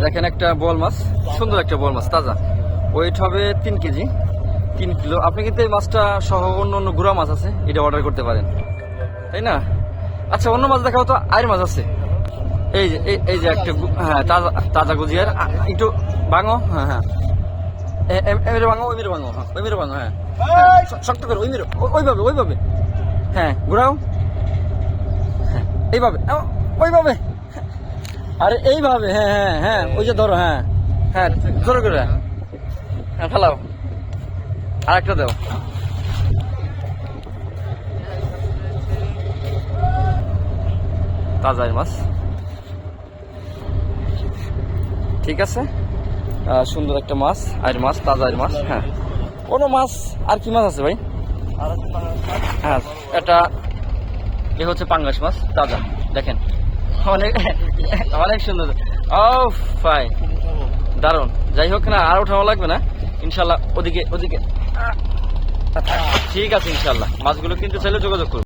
দেখেন একটা বল মাছ সুন্দর একটা বল মাছ তাজা। ওয়েট হবে তিন কেজি তিন কিলো। আপনি কিন্তু এই মাছটা সহ অন্য অন্য গুড়া মাছ আছে এটা অর্ডার করতে পারেন। তাই না? আচ্ছা অন্য মাছ দেখাও তো আয়ের মাছ আছে। এই যে এই- যে একটা হ্যাঁ তাজা তাজা গুজিয়ার একটু ভাঙো হ্যাঁ হ্যাঁ। এ- এ- এ ভাঙো ওই মেরে ভাঙো হ্যাঁ ওই মেরে হ্যাঁ। হ্যাঁ, শক্ত করো ওই মেরে ওইভাবে ওইভাবে। হ্যাঁ ঘুরাও। হ্যাঁ এইভাবে ওইভাবে। আরে এইভাবে হ্যাঁ হ্যাঁ হ্যাঁ ওই যে ধরো হ্যাঁ। হ্যাঁ জোরে করে। হ্যাঁ ফেলাও। আর একটা দাও। তাজা মাছ। ঠিক আছে? সুন্দর একটা মাছ আর মাছ তাজা আর মাছ হ্যাঁ। কোনো মাছ আর কি মাছ আছে ভাই? হ্যাঁ এটা এ হচ্ছে পাঙ্গাস মাছ তাজা। দেখেন অনেক অনেক সুন্দর। ও ফাই দারুণ। যাই হোক না, আর ওঠানো লাগবে না। ইনশাল্লাহ ওদিকে ওদিকে। ঠিক আছে, ইনশাল্লাহ। মাছগুলো কিনতে চাইলে যোগাযোগ করুন